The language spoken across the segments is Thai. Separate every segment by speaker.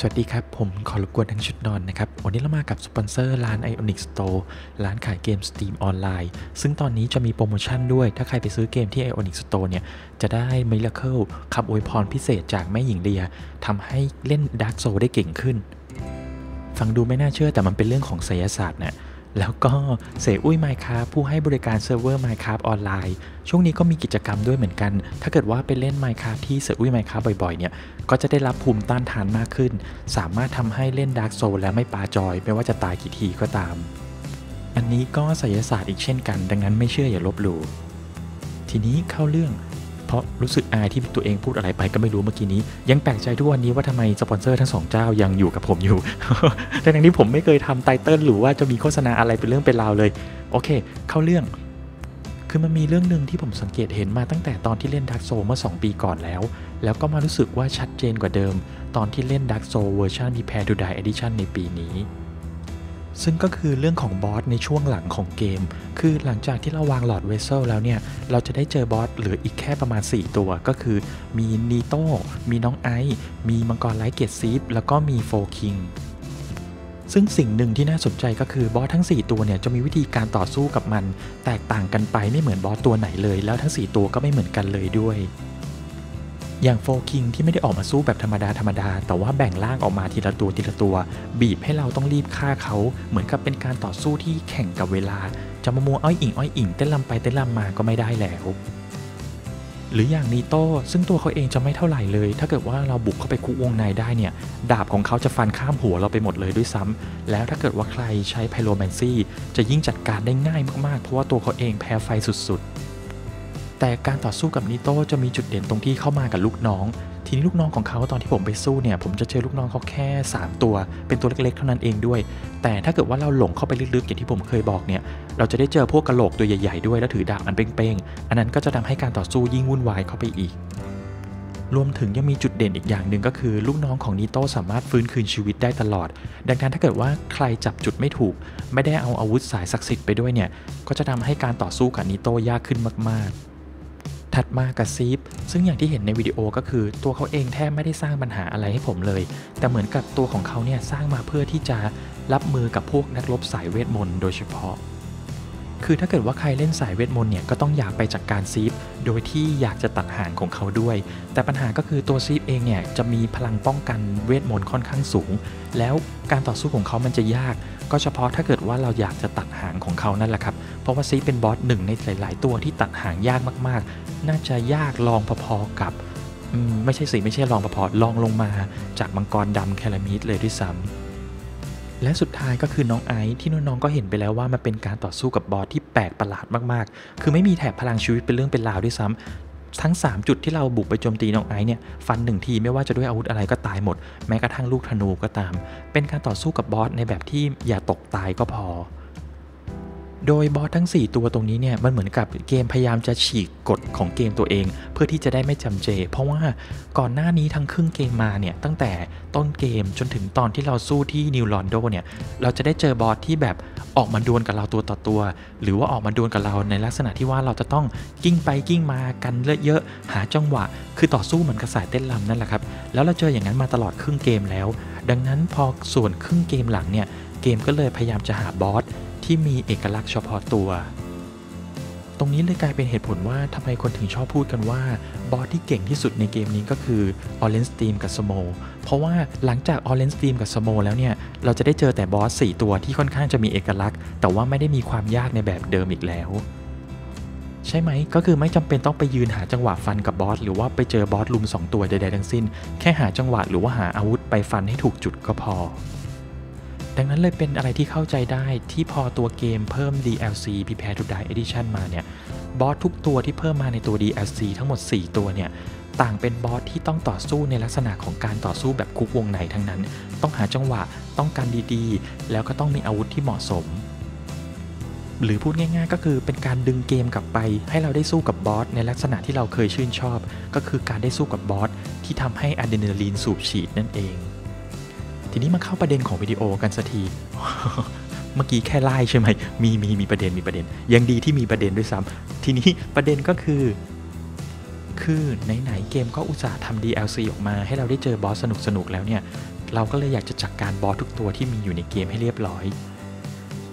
Speaker 1: สวัสดีครับ ผมขอรบกวนทั้งชุดนอนนะครับ วันนี้เรามากับสปอนเซอร์ร้าน Ionic Store ร้านขายเกม Steam ออนไลน์ ซึ่งตอนนี้จะมีโปรโมชั่นด้วย ถ้าใครไปซื้อเกมที่ Ionic Store เนี่ย จะได้ Miracle คำอวยพรพิเศษจากแม่หญิงเดียทำให้เล่น Dark Soul ได้เก่งขึ้น ฟังดูไม่น่าเชื่อแต่มันเป็นเรื่องของไสยศาสตร์นะ แล้วก็เสอุ้ยไมค์ค a f t ผู้ให้บริการเซิร์ฟเวอร์ Minecraft ออนไลน์ ช่วงนี้ก็มีกิจกรรมด้วยเหมือนกัน ถ้าเกิดว่าไปเล่น Minecraft ที่เสอุ้ยไมค์ค a f t บ่อยๆเนี่ย ก็จะได้รับภูมิต้านทานมากขึ้น สามารถทำให้เล่น Dark Soul และไม่ปาจอย ไม่ว่าจะตายกี่ทีก็ตาม อันนี้ก็ไสยศาสตร์อีกเช่นกัน ดังนั้นไม่เชื่ออย่าลบหลู่ทีนี้เข้าเรื่อง เพราะรู้สึกอายที่ตัวเองพูดอะไรไปก็ไม่รู้เมื่อกี้นี้ ยังแปลกใจทุกวันนี้ว่าทำไมสปอนเซอร์ทั้งสองเจ้ายังอยู่กับผมอยู่ทั้งที่ผมไม่เคยทำไตเติลหรือว่าจะมีโฆษณาอะไรเป็นเรื่องเป็นราวเลย โอเค เข้าเรื่อง คือมันมีเรื่องหนึ่งที่ผมสังเกตเห็นมาตั้งแต่ตอนที่เล่นดักโซเมื่อ 2 ปีก่อนแล้ว แล้วก็มารู้สึกว่าชัดเจนกว่าเดิม ตอนที่เล่นดักโซเวอร์ชัน Prepare to Die Edition ในปีนี้ ซึ่งก็คือเรื่องของบอสในช่วงหลังของเกม คือหลังจากที่เราวางหลอดเวสเซลแล้วเนี่ย เราจะได้เจอบอสเหลืออีกแค่ประมาณ 4 ตัว ก็คือมีนีโต้ มีน้องไอซ์ มีมังกรไลท์เกตซีฟ แล้วก็มีโฟคิงซึ่งสิ่งหนึ่งที่น่าสนใจก็คือบอสทั้ง 4 ตัวเนี่ยจะมีวิธีการต่อสู้กับมัน แตกต่างกันไปไม่เหมือนบอสตัวไหนเลย แล้วทั้ง 4 ตัวก็ไม่เหมือนกันเลยด้วย อย่างโฟคิงที่ไม่ได้ออกมาสู้แบบธรรมดาธรรมดา แต่ว่าแบ่งร่างออกมาทีละตัวทีละตัว บีบให้เราต้องรีบฆ่าเขา เหมือนกับเป็นการต่อสู้ที่แข่งกับเวลา จะมามัวอ้อยอิงอ้อยอิงเต้นลำไปเต้นลำมาก็ไม่ได้แล้วหรืออย่างนีโต้ซึ่งตัวเขาเองจะไม่เท่าไหร่เลย ถ้าเกิดว่าเราบุกเข้าไปคุกวงในได้เนี่ย ดาบของเขาจะฟันข้ามหัวเราไปหมดเลยด้วยซ้ำแล้วถ้าเกิดว่าใครใช้ไพโรแมนซี่จะยิ่งจัดการได้ง่ายมากๆ เพราะว่าตัวเขาเองแพ้ไฟสุดๆ แต่การต่อสู้กับนิโต้จะมีจุดเด่นตรงที่เข้ามากับลูกน้อง ทีนี้ลูกน้องของเขาตอนที่ผมไปสู้เนี่ย ผมจะเจอลูกน้องเขาแค่ 3 ตัว เป็นตัวเล็กๆ เท่านั้นเองด้วย แต่ถ้าเกิดว่าเราหลงเข้าไปลึกๆอย่างที่ผมเคยบอกเนี่ย เราจะได้เจอพวกกระโหลกตัวใหญ่ๆด้วยแล้วถือดาบอันเป้งๆ อันนั้นก็จะทำให้การต่อสู้ยิ่งวุ่นวายเข้าไปอีก รวมถึงยังมีจุดเด่นอีกอย่างหนึ่งก็คือ ลูกน้องของนิโต้สามารถฟื้นคืนชีวิตได้ตลอด ดังนั้นถ้าเกิดว่าใครจับจุดไม่ถูก ไม่ได้เอาอาวุธสายศักดิ์สิทธิ์ไปด้วยเนี่ย ก็จะทำให้การต่อสู้กับนิโต้ยากขึ้นมากๆ ถัดมากับซีฟซึ่งอย่างที่เห็นในวิดีโอก็คือตัวเขาเองแทบไม่ได้สร้างปัญหาอะไรให้ผมเลย แต่เหมือนกับตัวของเขาเนี่ยสร้างมาเพื่อที่จะรับมือกับพวกนักรบสายเวทมนต์โดยเฉพาะ คือถ้าเกิดว่าใครเล่นสายเวทมนต์เนี่ยก็ต้องอยากไปจัดกการซีฟโดยที่อยากจะตัดหางของเขาด้วย แต่ปัญหาก็คือตัวซีฟเองเนี่ยจะมีพลังป้องกันเวทมนต์ค่อนข้างสูง แล้วการต่อสู้ของเขามันจะยาก ก็เฉพาะถ้าเกิดว่าเราอยากจะตัดหางของเขานั่นแหละครับ เพราะว่าซีฟเป็นบอสหนึ่งในหลาย ๆ ตัวที่ตัดหางยากมากๆ น่าจะยากลองพอๆกับไม่ใช่สิไม่ใช่ลองพอๆลองลงมาจากมังกรดำแคลามิดเลยด้วยซ้ำและสุดท้ายก็คือน้องไอซ์ที่น้องๆก็เห็นไปแล้วว่ามันเป็นการต่อสู้กับบอสที่แปลกประหลาดมากๆ คือไม่มีแถบพลังชีวิตเป็นเรื่องเป็นราวด้วยซ้ำทั้ง 3 จุดที่เราบุกไปโจมตีน้องไอซ์เนี่ยฟันหนึ่งทีไม่ว่าจะด้วยอาวุธอะไรก็ตายหมด แม้กระทั่งลูกธนูก็ตาม เป็นการต่อสู้กับบอสในแบบที่อย่าตกตายก็พอ โดยบอสทั้ง 4 ตัวตรงนี้เนี่ยมันเหมือนกับเกมพยายามจะฉีกกฎของเกมตัวเอง เพื่อที่จะได้ไม่จำเจ เพราะว่าก่อนหน้านี้ทั้งครึ่งเกมมาเนี่ยตั้งแต่ต้นเกมจนถึงตอนที่เราสู้ที่นิวลอนโดเนี่ยเราจะได้เจอบอสที่แบบออกมาดวลกับเราตัวต่อตัว หรือว่าออกมาดวลกับเราในลักษณะที่ว่าเราจะต้องกิ้งไปกิ้งมากันเยอะๆหาจังหวะ คือต่อสู้เหมือนกับสายเต้นรำนั่นแหละครับแล้วเราเจออย่างนั้นมาตลอดครึ่งเกมแล้ว ดังนั้นพอส่วนครึ่งเกมหลังเนี่ยเกมก็เลยพยายามจะหาบอส ที่มีเอกลักษณ์เฉพาะตัว ตรงนี้เลยกลายเป็นเหตุผลว่าทำไมคนถึงชอบพูดกันว่า บอสที่เก่งที่สุดในเกมนี้ก็คือ Orange Steam กับ s m o เพราะว่าหลังจาก Orange Steam กับ s m o แล้วเนี่ย เราจะได้เจอแต่บอส 4 ตัวที่ค่อนข้างจะมีเอกลักษณ์ แต่ว่าไม่ได้มีความยากในแบบเดิมอีกแล้วใช่ไหม ก็คือไม่จำเป็นต้องไปยืนหาจังหวะฟันกับบอส หรือว่าไปเจอบอสลุม 2 ตัวใดๆทั้งสิ้น แค่หาจังหวะหรือว่าหาอาวุธไปฟันให้ถูกจุดก็พอ ดังนั้นเลยเป็นอะไรที่เข้าใจได้ที่พอตัวเกมเพิ่ม DLC Prepare to Die Edition มาเนี่ยบอสทุกตัวที่เพิ่มมาในตัว DLC ทั้งหมด 4 ตัวเนี่ยต่างเป็นบอสที่ต้องต่อสู้ในลักษณะของการต่อสู้แบบคุกวงในทั้งนั้น ต้องหาจังหวะต้องการดีๆ แล้วก็ต้องมีอาวุธที่เหมาะสม หรือพูดง่ายๆ ก็คือเป็นการดึงเกมกลับไป ให้เราได้สู้กับบอสในลักษณะที่เราเคยชื่นชอบ ก็คือการได้สู้กับบอสที่ทำให้อะดรีนาลีนสูบฉีดนั่นเอง ทีนี้มาเข้าประเด็นของวิดีโอกันสักทีเมื่อกี้แค่ไล่ใช่ไหมมีมีมีประเด็นมีประเด็น ยังดีที่มีประเด็นด้วยซ้ำทีนี้ประเด็นก็คือ คือไหนๆเกมก็อุตส่าห์ทำ DLC ออกมา ให้เราได้เจอบอสสนุกๆแล้วเนี่ย เราก็เลยอยากจะจัดกการบอสทุกตัวที่มีอยู่ในเกมให้เรียบร้อย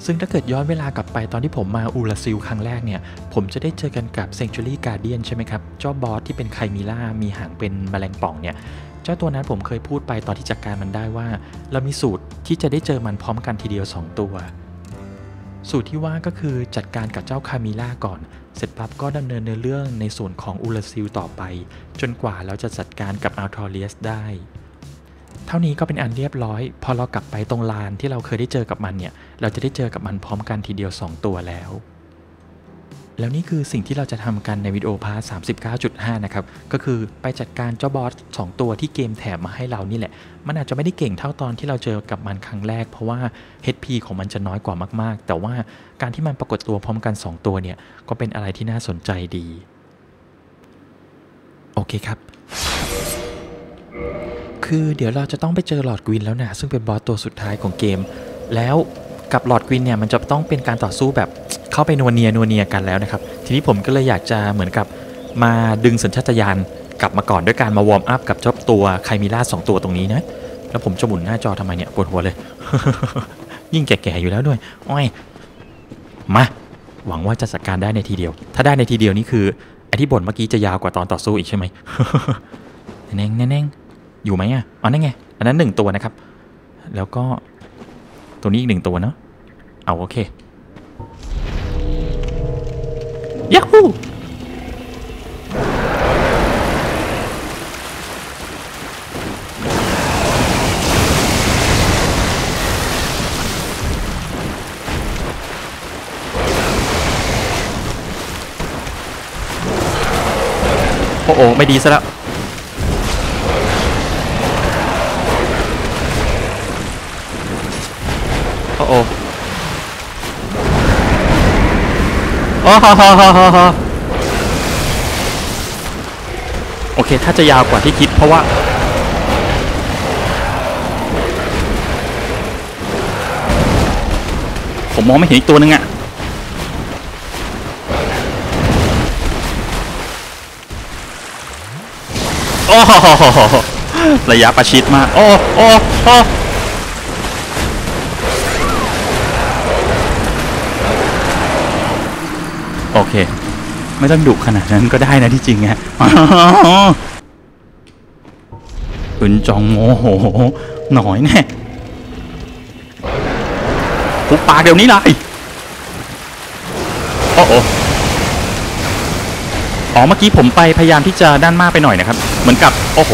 Speaker 1: ซึ่งถ้าเกิดย้อนเวลากลับไปตอนที่ผมมาอูราซิลครั้งแรกเนี่ย ผมจะได้เจอกันกับ Sanctuary Guardian ใช่ไหมครับเจ้าบอสที่เป็นไคมิล่ามีหางเป็นแมลงป่องเนี่ย เจ้าตัวนั้นผมเคยพูดไปตอนที่จัดกการมันได้ว่า เรามีสูตรที่จะได้เจอมันพร้อมกันทีเดียว 2 ตัว สูตรที่ว่าก็คือจัดการกับเจ้าคามิล่าก่อน เสร็จปั๊บก็ดำเนินเนื้อเรื่องในส่วนของอูราซิลต่อไป จนกว่าเราจะจัดการกับอัลทอเรียสได้ เท่านี้ก็เป็นอันเรียบร้อย พอเรากลับไปตรงลานที่เราเคยได้เจอกับมันเนี่ย เราจะได้เจอกับมันพร้อมกันทีเดียว 2 ตัวแล้ว แล้วนี่คือสิ่งที่เราจะทำกันในวิดีโอพาร์ท39.5 นะครับ ก็คือไปจัดการเจ้าบอส2ตัวที่เกมแถมมาให้เรานี่แหละ มันอาจจะไม่ได้เก่งเท่าตอนที่เราเจอกับมันครั้งแรก เพราะว่า HP ของมันจะน้อยกว่ามากๆ แต่ว่าการที่มันปรากฏตัวพร้อมกัน 2 ตัวเนี่ย ก็เป็นอะไรที่น่าสนใจดี โอเคครับ คือเดี๋ยวเราจะต้องไปเจอหลอดกวินแล้วนะ ซึ่งเป็นบอสตัวสุดท้ายของเกม แล้ว กับหลอดกวินเนี่ยมันจะต้องเป็นการต่อสู้แบบเข้าไปนัวเนียนัวเนียกันแล้วนะครับ ทีนี้ผมก็เลยอยากจะเหมือนกับมาดึงสัญชาตญาณกลับมาก่อนด้วยการมาวอร์มอัพกับเจ้าตัวไคมิล่าสองตัวตรงนี้นะ แล้วผมจะหมุนหน้าจอทำไมเนี่ยปวดหัวเลย ยิ่งแก่ๆอยู่แล้วด้วยอ้อยมาหวังว่าจะจัดการได้ในทีเดียว ถ้าได้ในทีเดียวนี่คือไอที่บ่นเมื่อกี้จะยาวกว่าตอนต่อสู้อีกใช่ไหมแน่งแน่งอยู่ไหมอะอ๋อนั่นไงอันนั้นหนึ่งตัวนะครับ แล้วก็ตัวนี้อีกหนึ่งตัวเนาะ เอาโอเคยัฮูโอ้โหไม่ดีซะแล้วโอ้โอ้ โอ้ฮ่าฮ่าฮ่าฮ่าฮ่าโอเค ถ้าจะยาวกว่าที่คิดเพราะว่า ผมมองไม่เห็นอีกตัวนึงอะโอ้โหระยะประชิดมาก โอ้โอ้โอ้ โอเค ไม่ต้องดุขนาดนั้นก็ได้นะที่จริงฮะอึนจองโมโห หน่อยแน่ปุบปากเดี๋ยวนี้เลยโอ้โออ๋อเมื่อกี้ผมไปพยายามที่จะด้านมากไปหน่อยนะครับ เหมือนกับ โอ้โห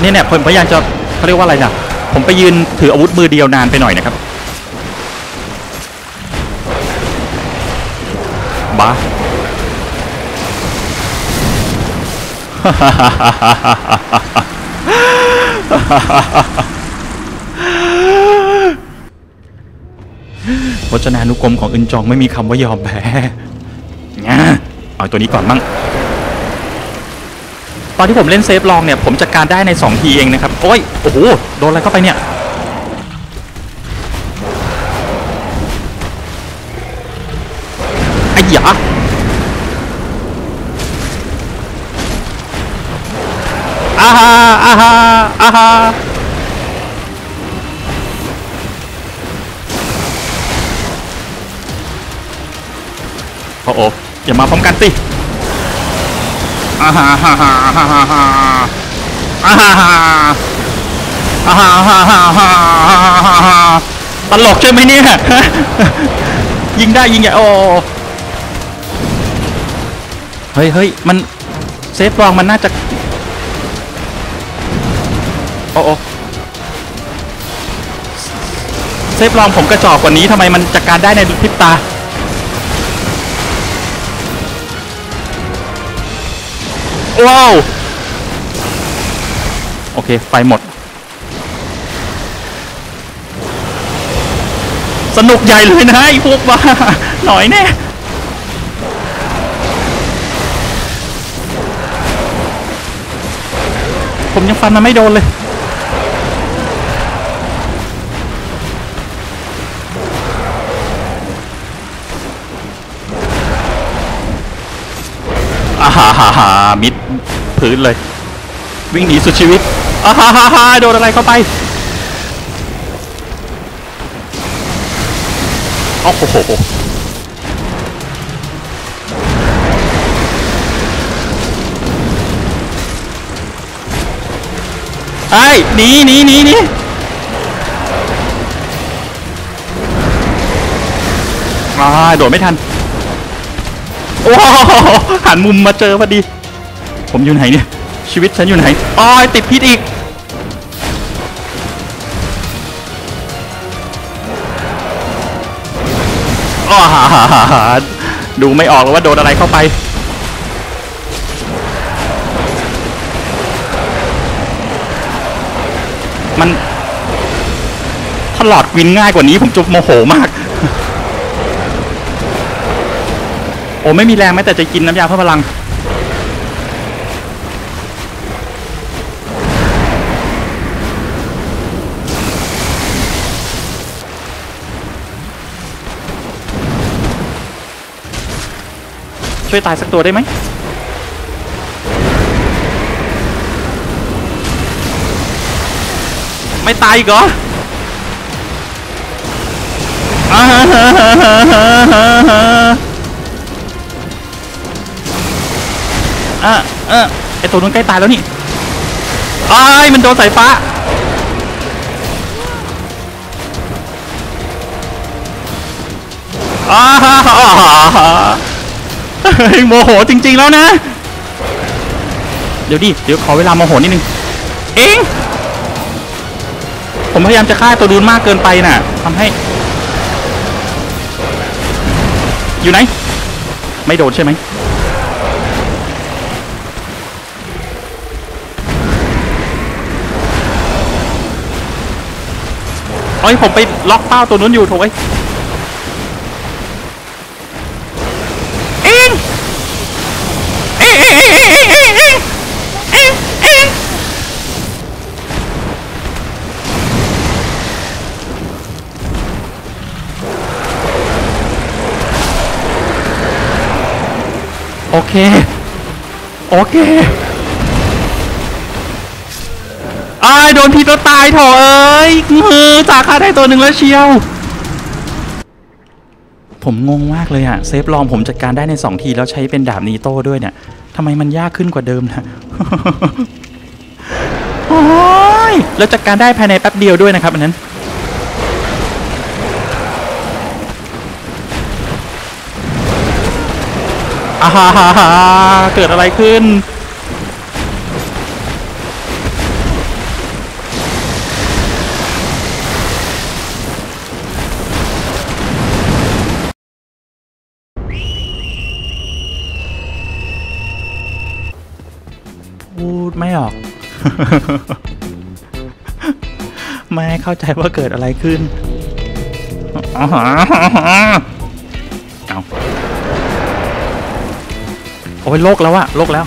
Speaker 1: เนี่ยเนี่ยผมพยายามจะเขาเรียกว่าอะไรนะผมไปยืนถืออาวุธมือเดียวนานไปหน่อยนะครับ บ้าพจนานุกรมของอึนจองไม่มีคำว่ายอมแพ้งะเอาตัวนี้ก่อนมั่ง ตอนที่ผมเล่นเซฟลองเนี่ย ผมจัดการได้ใน 2 ทีเองนะครับ โอ้ย โอ้โห โดนอะไรเข้าไปเนี่ย หยาอาฮาอาฮาอาฮาโอ้โหอย่ามาพร้อมกันสิอาฮาฮาฮาฮาฮาฮาอาฮาฮาอาฮาฮาฮาฮาฮาตลกใช่ไหมเนี่ยยิงได้ยิงใหญ่โอ้ ฮ้ยเฮ้ยมันเซฟลองมันน่าจะโอ้โอเซฟลองผมกระจอกกว่านี้ทำไมมันจัดการได้ในพริบตา ว้าว โอเค ไฟหมด สนุกใหญ่เลยนะไอ้พวกบ้าหน่อยแน่ ผมยังฟันมันไม่โดนเลยอาฮาฮาฮามิดพื้นเลย
Speaker 2: วิ่งหนีสุดชีวิตอ้าฮ่าฮ่าฮ่าโดนอะไรเข้าไปโอ้โห ไอ้หนีหนีหนีหนีอ่าโดดไม่ทัน โอ้หันมุมมาเจอพอดี ผมอยู่ไหนเนี่ย ชีวิตฉันอยู่ไหนอ้อยติดพิษอีกอ้าดูไม่ออกเลยว่าโดนอะไรเข้าไป มันถ้าหลอดวินง่ายกว่านี้ผมจะโมโหมาก โอ้ไม่มีแรงแม้แต่จะกินน้ำยาเพิ่มพลัง ช่วยตายสักตัวได้ไหม ไม่ตายอีกเหรออ่าฮะฮะฮะฮะฮะฮะอะเออไอตัวนู้นใกล้ตายแล้วนี่อ้ายมันโดนสายฟ้าอ้าฮ่าฮ่าฮ่าเฮ้ยโมโหจริง ๆ แล้วนะ เดี๋ยวดิ เดี๋ยวขอเวลาโมโหนิดนึง เอง ผมพยายามจะฆ่าตัวดูนมากเกินไปน่ะทำให้ อยู่ไหน ไม่โดนใช่ไหมเอ้ยผมไปล็อกเป้าตัวนู้นอยู่ถูกไหม โอเค โอเคอ้ายโดนพีตัวตายเถอะเอ้ยมือจากฆ่าได้ตัวหนึ่งแล้วเชียว ผมงงมากเลยอะเซฟลองผมจัดการได้ใน 2 ทีแล้วใช้เป็นดาบนีโต้ด้วยเนี่ยทำไมมันยากขึ้นกว่าเดิมนะโอ้ยแล้วจัดการได้ภายในแป๊บเดียวด้วยนะครับอันนั้น อาฮาฮาฮาเกิดอะไรขึ้น พูดไม่ออก ไม่เข้าใจว่าเกิดอะไรขึ้นอ๋อเอา อ้ยโลกแล้วอะโลกแล้ว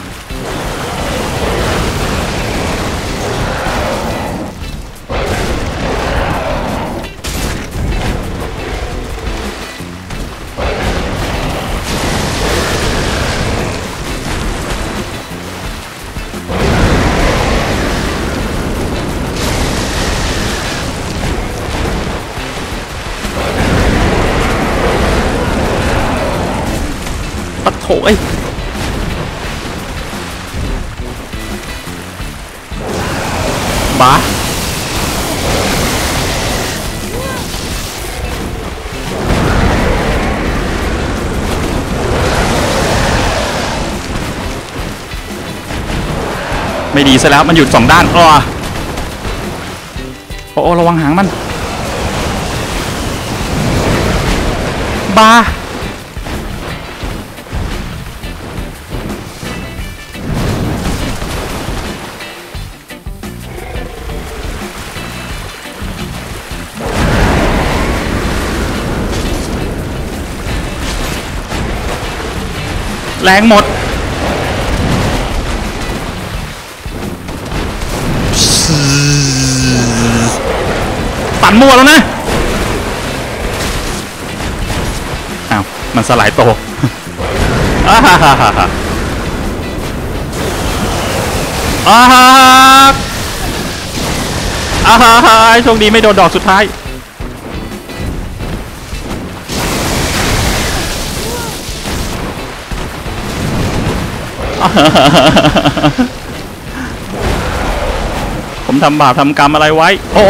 Speaker 2: ปัดโถเอ้ย บ้าไม่ดีซะแล้วมันหยุดสองด้านอ้อโอ้โอระวังหางมัน บา แรงหมดปั่นมั่วแล้วนะอ้าวมันสลายโตอ่าฮ่าฮ่าฮ่าฮ่าอ่อ้าฮะอ้าฮะโชคดีไม่โดนดอกสุดท้าย ผมทำบาปทำกรรมอะไรไว้ โอ้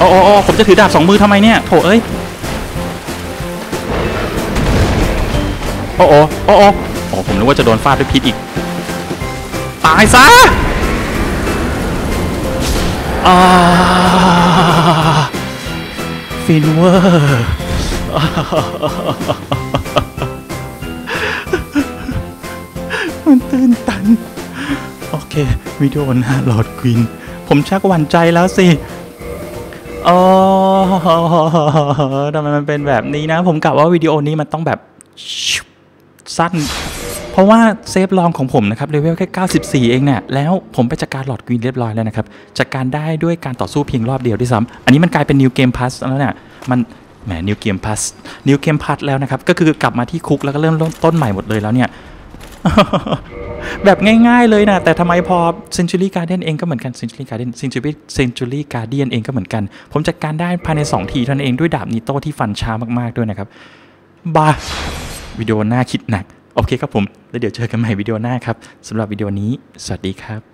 Speaker 2: โอ้โอ้ผมจะถือดาบสองมือทำไมเนี่ยโถเอ้ยโอ้โอ้โอ้โอ้โอ้ผมนึกว่าจะโดนฟาดด้วยพิษอีก ตายซะอาฟินเวอร์มันตื่นตัน โอเค วิดีโอหน้าหลอดควิน ผมชักหวั่นใจแล้วสิ โอ้ทำไมมันเป็นแบบนี้นะ ผมกะว่าวิดีโอนี้มันต้องแบบสั้น เพราะว่าเซฟลองของผมนะครับเลเวลแค่ 94 เองเนี่ย แล้วผมไปจัดการหลอดกรีนเรียบร้อยแล้วนะครับ จัดการได้ด้วยการต่อสู้เพียงรอบเดียวด้วยซ้ำอันนี้มันกลายเป็น New Game Plus แล้วเนี่ย มันแหม New Game Plus New Game Plus แล้วนะครับ ก็คือกลับมาที่คุกแล้วก็เริ่มต้นใหม่หมดเลยแล้วเนี่ย แบบง่ายๆเลยนะ แต่ทำไมพอ Century Garden เองก็เหมือนกัน Century Garden Century Century Guardian เองก็เหมือนกัน ผมจัดการได้ภายใน 2 ทีเท่านั้นเองด้วยดาบนิโต้ที่ฟันช้ามากๆด้วยนะครับบาวิดีโอหน้าคิดหนัก โอเคครับผม แล้วเดี๋ยวเจอกันใหม่วิดีโอหน้าครับสำหรับวิดีโอนี้ สวัสดีครับ